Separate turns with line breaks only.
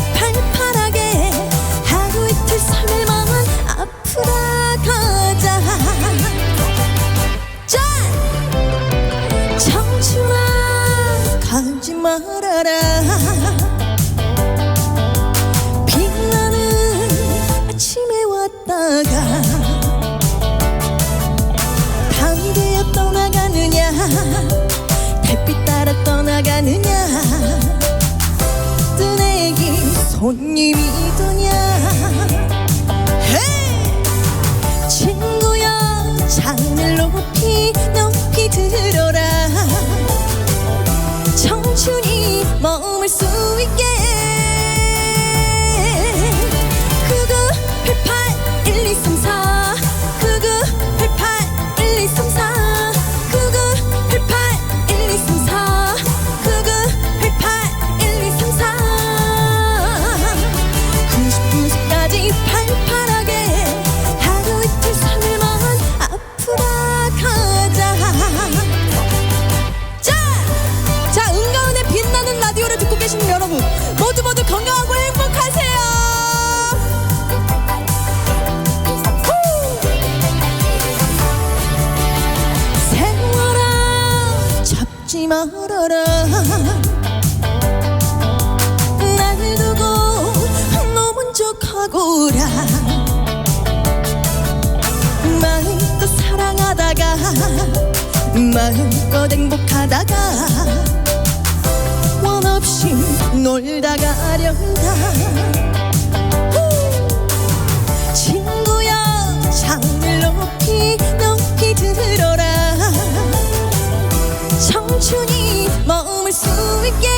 팔팔하게 하루 이틀 설레만 앞으로 가자 짠! 청춘아 가지 말아라 모두 모두 건강하고 행복하세요. 생활아 잡지 말아라. 마음껏 사랑하다가 마음껏 행복하다가 명당 친구야 창을 높이 높이 들어라. 청춘이 머물 수 있게